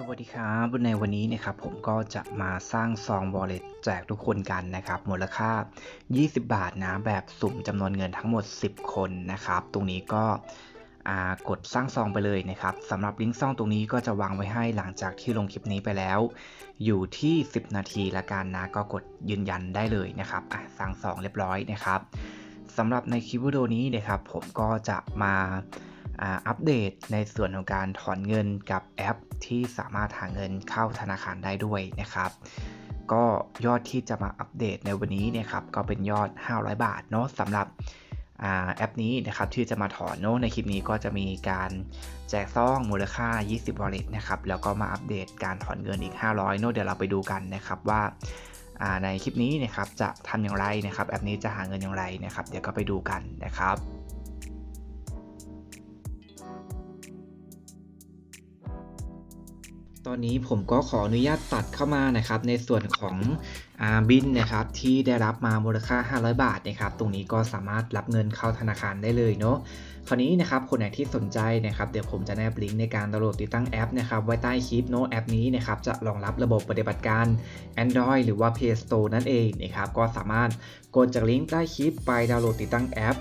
สวัสดีครับในวันนี้นะครับผมก็จะมาสร้างซอง wallet แจกทุกคนกันนะครับ มูลค่า 20 บาทนะ แบบสุ่มจำนวนเงินทั้งหมด 10 คนนะครับ ตรงนี้ก็กดสร้างซองไปเลยนะครับสำหรับลิงก์ซองตรงนี้ก็จะวางไว้ให้หลังจากที่ลงคลิปนี้ไปแล้ว อยู่ที่ 10 นาทีละกันนะ ก็กดยืนยันได้เลยนะครับสร้างซองเรียบร้อยนะครับสำหรับในคลิปวิดีโอนี้นะครับผมก็จะมา อัปเดตในส่วนของการถอนเงินกับแอป ที่สามารถหาเงินเข้าธนาคารได้ด้วยนะครับ ก็ยอดที่จะมาอัปเดตในวันนี้เนี่ยครับก็เป็นยอด 500 บาทเนาะสำหรับแอปนี้นะครับที่จะมาถอนเนาะในคลิปนี้ก็จะมีการแจกซองมูลค่า 20 wallet นะครับแล้วก็มาอัปเดตการถอนเงินอีก 500เนาะเดี๋ยวเราไปดูกันนะครับว่าในคลิปนี้นะครับจะทำอย่างไรนะครับแอปนี้จะหาเงินอย่างไรนะครับ เดี๋ยวก็ไปดูกันนะครับ ตอนนี้ผมก็ขออนุญาตตัดเข้ามานะครับ ในส่วนของอาบินนะครับ ที่ได้รับมามูลค่า 500 บาทนะครับ ตรงนี้ก็สามารถรับเงินเข้าธนาคารได้เลยเนาะคราวนี้นะครับคนไหนที่สนใจนะครับเดี๋ยวผมจะแนบลิงก์ในการดาวน์โหลดติดตั้งแอปนะครับไว้ใต้คลิปเนาะแอปนี้นะครับจะรองรับระบบปฏิบัติการ Android หรือว่า Play Store นั่นเองนะครับก็สามารถกดจากลิงก์ใต้คลิปไปดาวน์โหลดติดตั้งแอป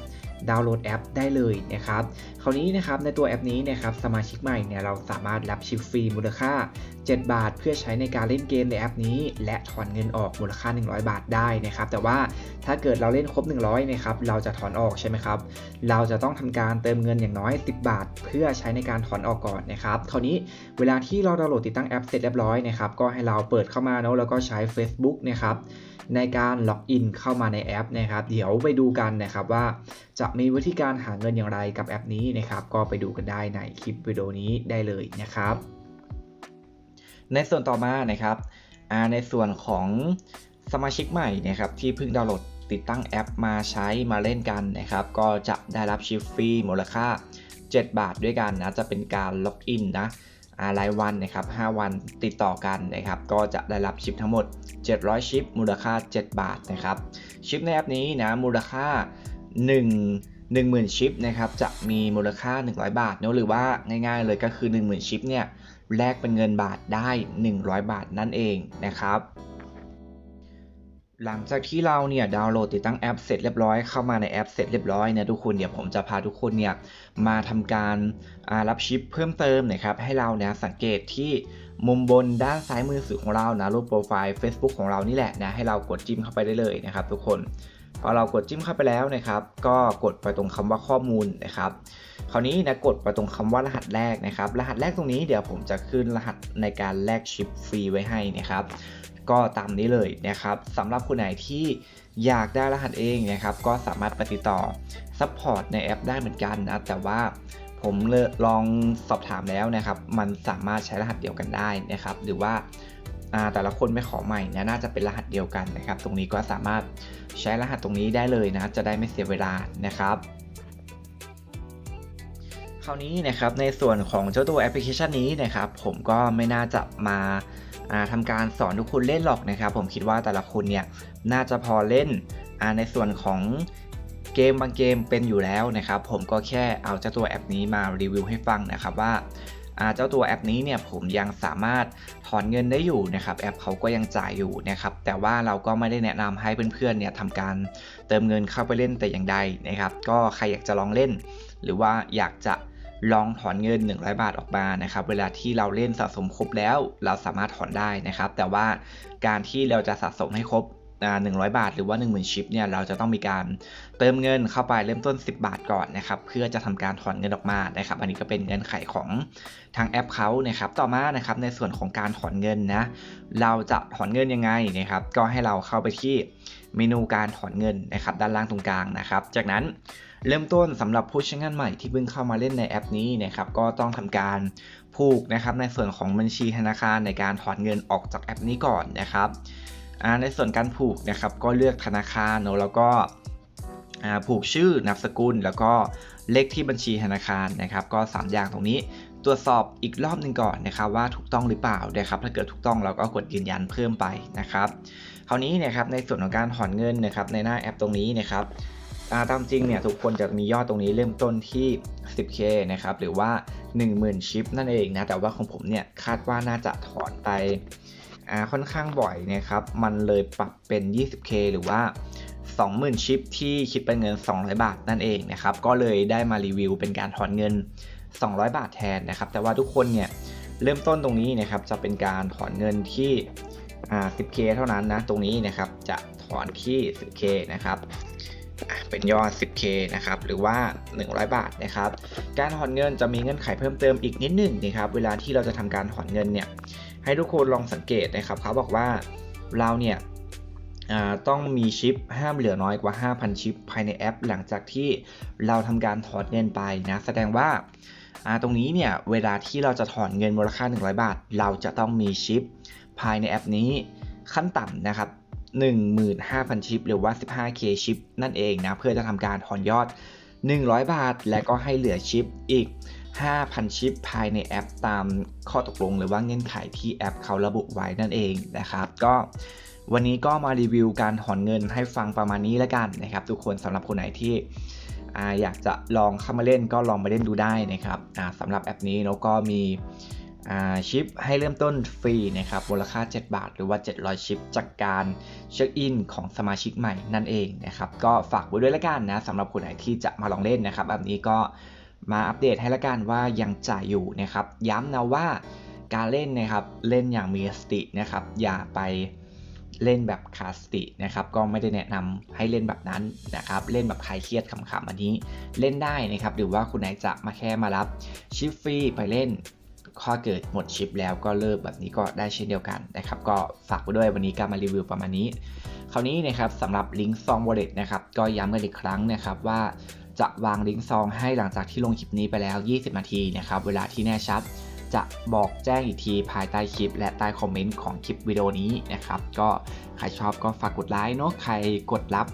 ดาวน์โหลดแอปได้เลยนะครับคราวนี้นะครับในตัวแอปนี้นะครับสมาชิกใหม่เนี่ยเราสามารถรับชิปฟรีมูลค่า 7 บาท เพื่อใช้ในการเล่นเกมในแอปนี้ และถอนเงินออกมูลค่า 100 บาทได้นะครับแต่ว่าถ้าเกิดเราเล่นครบ 100นะครับเราจะถอนออกใช่ไหมครับเราจะต้องทำการเติมเงินอย่างน้อย 10 บาท เพื่อใช้ในการถอนออกก่อนนะครับคราวนี้เวลาที่เราดาวน์โหลดติดตั้งแอปเสร็จเรียบร้อยนะครับก็ให้เราเปิดเข้ามาเนาะแล้วก็ใช้ Facebook นะครับในการล็อกอินเข้ามาในแอปนะครับ เดี๋ยวไปดูกันนะครับว่าจะมีวิธีการหาเงินอย่างไรกับแอปนี้นะครับ ก็ไปดูกันได้ในคลิปวิดีโอนี้ได้เลยนะครับ ในส่วนต่อมานะครับในส่วนของสมาชิกใหม่นะครับที่เพิ่งดาวน์โหลดติดตั้งแอปมาใช้มาเล่นกันนะครับ ก็จะได้รับชิปฟรีมูลค่า 7 บาทด้วยกันนะจะเป็นการล็อกอินนะรายวันนะครับ 5 วันติดต่อกันนะครับ ก็จะได้รับชิปทั้งหมด 700 ชิป มูลค่า 7 บาทนะครับ ชิปในแอปนี้นะ มูลค่า 1 10,000 ชิปนะครับจะมีมูลค่า 100 บาทเนาะหรือว่าง่ายๆเลยก็คือ 10,000 ชิปเนี่ยแลกเป็นเงินบาทได้ 100 บาทนั่นเองนะครับ หลังจากที่เราเนี่ยดาวน์โหลดติดตั้งแอปเสร็จเรียบร้อยเข้ามาในแอปเสร็จเรียบร้อยเนี่ยทุกคนเดี๋ยวผมจะพาทุกคนเนี่ยมาทำการรับชิปเพิ่มเติมนะครับให้เราเนี่ยสังเกตที่มุมบนด้านซ้ายมือสุดของเรานะรูปโปรไฟล์ Facebook ของเรานี่แหละนะให้เรากดจิ้มเข้าไปได้เลยนะครับทุกคน พอเรากดจิ้มเข้าไปแล้วนะครับ ก็กดไปตรงคำว่าข้อมูลนะครับ คราวนี้นะกดไปตรงคำว่ารหัสแรกนะครับ รหัสแรกตรงนี้เดี๋ยวผมจะขึ้นรหัสในการแลกชิปฟรีไว้ให้นะครับ ก็ตามนี้เลยนะครับสำหรับคนไหนที่อยากได้รหัสเองนะครับ ก็สามารถไปติดต่อซัพพอร์ตในแอปได้เหมือนกันนะแต่ว่าผมลองสอบถามแล้วนะครับ มันสามารถใช้รหัสเดียวกันได้นะครับ หรือว่า แต่ละคนไม่ขอใหม่นะน่าจะเป็นรหัสเดียวกันนะครับ ตรงนี้ก็สามารถใช้รหัสตรงนี้ได้เลยนะ จะได้ไม่เสียเวลานะครับคราวนี้นะครับในส่วนของเจ้าตัวแอปพลิเคชันนี้นะครับ ผมก็ไม่น่าจะมาทำการสอนทุกคนเล่นหรอกนะครับ ผมคิดว่าแต่ละคนเนี่ยน่าจะพอเล่นในส่วนของเกมบางเกมเป็นอยู่แล้วนะครับ ผมก็แค่เอาเจ้าตัวแอปนี้มารีวิวให้ฟังนะครับว่า เจ้าตัวแอปนี้เนี่ยผมยังสามารถถอนเงินได้อยู่นะครับแอปเขาก็ยังจ่ายอยู่นะครับแต่ว่าเราก็ไม่ได้แนะนำให้เพื่อนๆเนี่ยทำการเติมเงินเข้าไปเล่นแต่อย่างใดนะครับ ก็ใครอยากจะลองเล่น หรือว่าอยากจะลองถอนเงิน 100 บาทออกมานะครับ เวลาที่เราเล่นสะสมครบแล้ว เราสามารถถอนได้นะครับ แต่ว่าการที่เราจะสะสมให้ครบ 100 บาท หรือว่า 10,000 ชิปเนี่ยเราจะต้องมีการเติมเงินเข้าไปเริ่มต้น 10 บาทก่อนนะครับเพื่อจะทำการถอนเงินออกมานะครับอันนี้ก็เป็นเงินไขของทางแอปเขานะครับต่อมานะครับในส่วนของการถอนเงินนะเราจะถอนเงินยังไงนะครับก็ให้เราเข้าไปที่เมนูการถอนเงินนะครับด้านล่างตรงกลางนะครับ จากนั้นเริ่มต้นสำหรับผู้ใช้งานใหม่ที่เพิ่งเข้ามาเล่นในแอปนี้นะครับก็ต้องทำการผูกนะครับในส่วนของบัญชีธนาคารในการถอนเงินออกจากแอปนี้ก่อนนะครับ ในส่วนการผูกนะครับก็เลือกธนาคารเนอะแล้วก็ผูกชื่อนามสกุล แล้วก็เลขที่บัญชีธนาคารนะครับ ก็ 3 อย่างตรงนี้ตรวจสอบอีกรอบหนึ่งก่อนนะครับว่าถูกต้องหรือเปล่านะครับ ถ้าเกิดถูกต้องเราก็กดยืนยันเพิ่มไปนะครับ คราวนี้นะครับในส่วนของการถอนเงินนะครับในหน้าแอปตรงนี้นะครับาตามจริงเนี่ยทุกคนจะมียอดตรงนี้เริ่มต้นที่ 10k นะครับหรือว่า 10,000 ชิปนั่นเองนะแต่ว่าของผมเนี่ยคาดว่าน่าจะถอนไป ค่อนข้างบ่อยนะครับ มันเลยปรับเป็น 20k หรือว่า 20,000 ชิปที่คิดเป็นเงิน 200 บาทนั่นเองนะครับ ก็เลยได้มารีวิวเป็นการถอนเงิน 200 บาทแทนนะครับ แต่ว่าทุกคนเนี่ยเริ่มต้นตรงนี้นะครับ จะเป็นการถอนเงินที่ 10k เท่านั้นนะ ตรงนี้นะครับ จะถอนที่ 10k นะครับเป็นยอด 10k นะครับ หรือว่า 100 บาทนะครับ การถอนเงินจะมีเงื่อนไขเพิ่มเติมอีกนิดหนึ่งนะครับ เวลาที่เราจะทำการถอนเงินเนี่ย ให้ทุกคนลองสังเกตนะครับเขาบอกว่าเราเนี่ยต้องมีชิปห้ามเหลือน้อยกว่า 5,000 ชิป ภายในแอป หลังจากที่เราทำการถอนเงินไปนะแสดงว่าอ่าตรงนี้เนี่ยเวลาที่เราจะถอนเงินมูลค่า 100 บาท เราจะต้องมีชิป ภายในแอปนี้ขั้นต่ำนะครับ15,000 ชิป หรือว่า 15k ชิปนั่นเองนะเพื่อจะทำการถอนยอด 100 บาท และก็ให้เหลือชิปอีก 5,000 ชิปภายในแอปตามข้อตกลงหรือว่าเงื่อนไขที่แอปเขาระบุไว้นั่นเองนะครับ ก็วันนี้ก็มารีวิวการถอนเงินให้ฟังประมาณนี้แล้วกันนะครับ ทุกคนสำหรับคนไหนที่ออยากจะลองเข้ามาเล่นก็ลองมาเล่นดูได้นะครับสำหรับแอปนี้แล้วก็มีชิปให้เริ่มต้นฟรีนะครับมูลค่า 7 บาท หรือว่า 700 ชิป จากการเช็คอินของสมาชิกใหม่นั่นเองนะครับ ก็ฝากไว้ด้วยละกันนะสำหรับคนไหนที่จะมาลองเล่นนะครับ แบบนี้ก็ มาอัปเดตให้ละกันว่ายังจ่ายอยู่นะครับย้ำนะว่าการเล่นนะครับเล่นอย่างมีสตินะครับ อย่าไปเล่นแบบขาดสตินะครับก็ไม่ได้แนะนำให้เล่นแบบนั้นนะครับ เล่นแบบคลายเครียดขำๆอันนี้เล่นได้นะครับ หรือว่าคุณไหนจะมาแค่มารับชิปฟรีไปเล่นข้อเกิดหมดชิปแล้วก็เลิกแบบนี้ก็ได้เช่นเดียวกันนะครับ ก็ฝากไว้ด้วยวันนี้การมารีวิวประมาณนี้ คราวนี้นะครับสำหรับลิงก์ซอง wallet นะครับก็ย้ำกันอีกครั้งนะครับว่า จะวางลิงก์ซองให้หลังจากที่ลงคลิปนี้ไปแล้ว 20 นาทีนะครับ เวลาที่แน่ชัด จะบอกแจ้งอีกทีภายใต้คลิป และใต้คอมเมนต์ของคลิปวิดีโอนี้นะครับ ก็ใครชอบก็ฝากกดไลค์เนาะ ใครกดรับ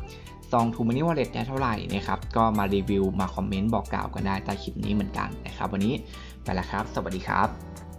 ซองทูมินิวอลเล็ตได้เท่าไหร่นะครับ ก็มารีวิว มาคอมเมนต์บอกกล่าวกันได้ใต้คลิปนี้เหมือนกันนะครับ วันนี้ไปแล้วครับ สวัสดีครับ